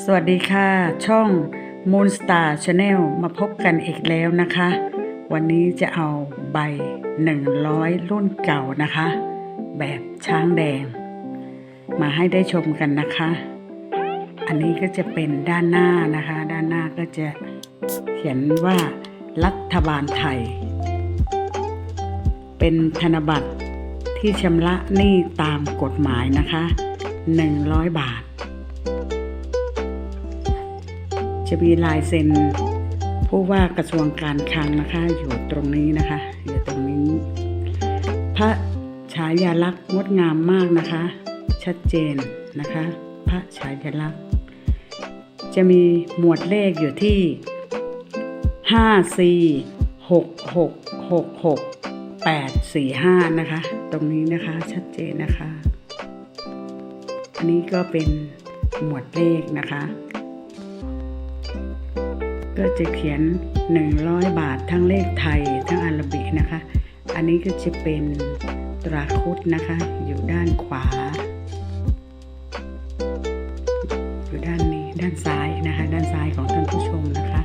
สวัสดีค่ะ ช่อง Moon Star Channel มาพบกันอีกแล้วนะคะ วันนี้จะเอาใบ 100 รุ่นเก่านะคะ แบบช้างแดง มาให้ได้ชมกันนะคะ อันนี้ก็จะเป็นด้านหน้านะคะ ด้านหน้าก็จะเขียนว่ารัฐบาลไทย เป็นธนบัตรที่ชำระหนี้ตามกฎหมายนะคะ 100 บาท จะมีลายเซ็นผู้ว่ากระทรวงการคลังนะคะ อยู่ตรงนี้นะคะ อยู่ตรงนี้ พระฉายาลักษณ์งดงามมากนะคะ ชัดเจนนะคะ พระฉายาลักษณ์ จะมีหมวดเลขอยู่ที่5 4 6 6 6 6 8 4 5นะคะ ตรงนี้นะคะชัดเจนนะคะ อันนี้ก็เป็นหมวดเลขนะคะ ก็จะเขียน 100 บาททั้งเลขไทยทั้งอาราบิกนะคะ อันนี้ก็จะเป็นตราคุดนะคะ อยู่ด้านขวา อยู่ด้านนี้ด้านซ้ายนะคะ ด้านซ้ายของท่านผู้ชมนะคะ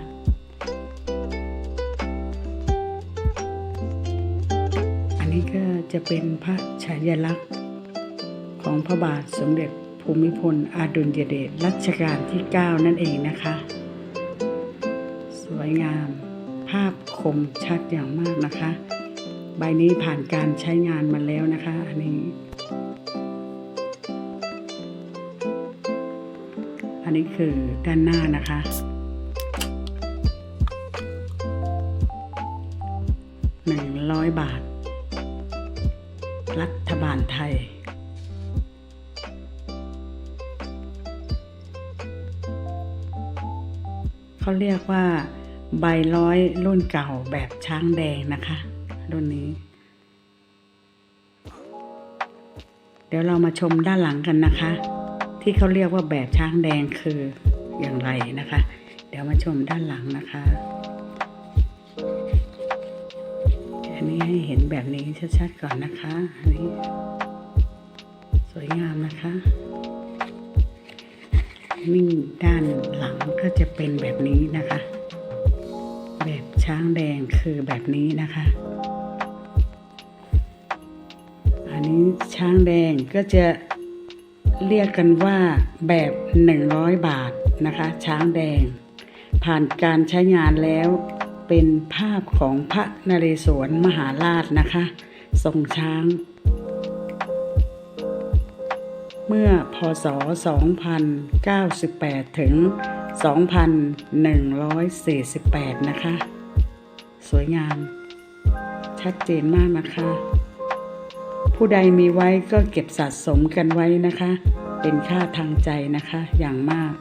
อันนี้ก็จะเป็นพระฉายาลักษณ์ของพระบาทสมเด็จภูมิพลอดุลยเดชรัชกาลที่ 9 นั่นเองนะคะ สวยงาม ภาพคมชัดอย่างมากนะคะ ใบนี้ผ่านการใช้งานมาแล้วนะคะ อันนี้ อันนี้คือด้านหน้านะคะหนึ่งร้อยบาท รัฐบาลไทย เขาเรียกว่าใบร้อยรุ่นเก่าแบบช้างแดงนะคะ รุ่นนี้ เดี๋ยวเรามาชมด้านหลังกันนะคะ ที่เขาเรียกว่าแบบช้างแดงคืออย่างไรนะคะ เดี๋ยวมาชมด้านหลังนะคะอันนี้ให้เห็นแบบนี้ชัดๆก่อนนะคะอันนี้สวยงามนะคะ นิ่งด้านหลังก็จะเป็นแบบนี้นะคะ แบบช้างแดงคือแบบนี้นะคะ อันนี้ช้างแดงก็จะเรียกกันว่าแบบ 100 บาทนะคะ ช้างแดง ผ่านการใช้งานแล้วเป็นภาพของพระนเรศวรมหาราชนะคะทรงช้าง เมื่อพศ 2098 ถึง 2148 นะคะ สวยงาม ชัดเจนมากนะคะ ผู้ใดมีไว้ก็เก็บสะสมกันไว้นะคะ เป็นค่าทางใจนะคะ อย่างมาก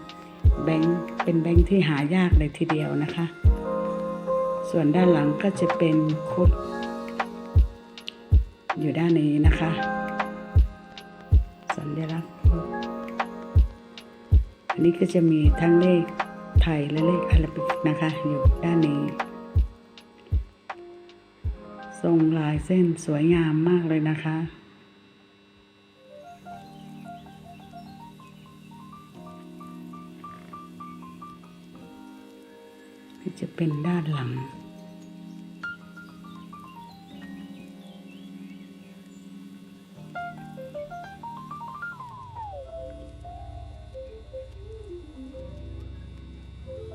แบงค์เป็นแบงค์ที่หายากเลยทีเดียวนะคะ ส่วนด้านหลังก็จะเป็นคุดอยู่ด้านนี้นะคะ ญลักษณ์คุดอันนี้ก็จะมีทั้งเลขไทยและเลขอาราบิกนะคะ อยู่ด้านนี้ ทรงลายเส้นสวยงามมากเลยนะคะจะเป็นด้านหลัง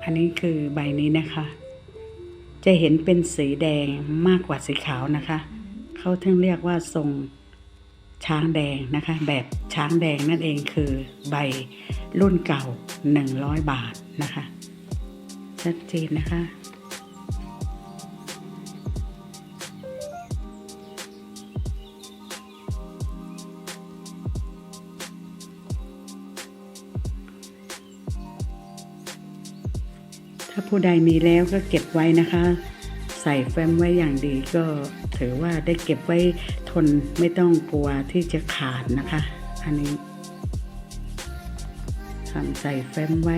อันนี้คือใบนี้นะคะ จะเห็นเป็นสีแดงมากกว่าสีขาวนะคะ เขาถึงเรียกว่าทรงช้างแดงนะคะ แบบช้างแดงนั่นเองคือใบรุ่นเก่า 100 บาทนะคะ ชัดเจนนะคะ ถ้าผู้ใดมีแล้วก็เก็บไว้นะคะ ใส่แฟ้มไว้อย่างดีก็ถือว่าได้เก็บไว้ทนไม่ต้องกลัวที่จะขาดนะคะ อันนี้ทำใส่แฟ้มไว้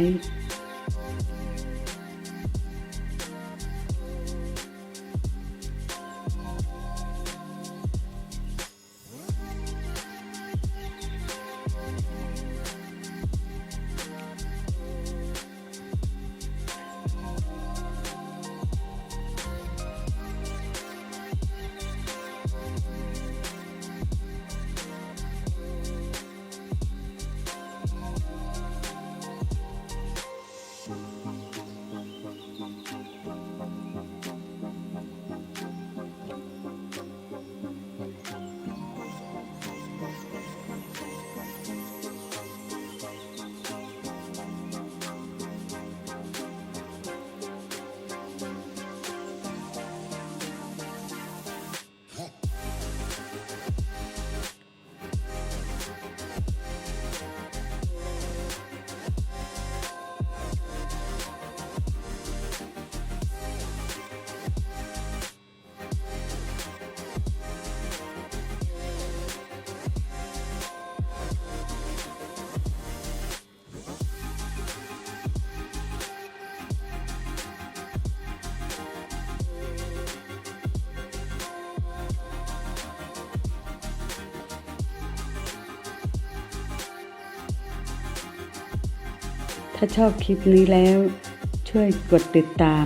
ถ้าชอบคลิปนี้แล้ว ช่วยกดติดตาม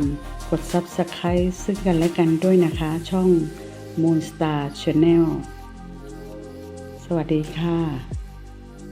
กด Subscribe ซึ่งกันและกันด้วยนะคะ ช่อง Moonstar Channel สวัสดีค่ะ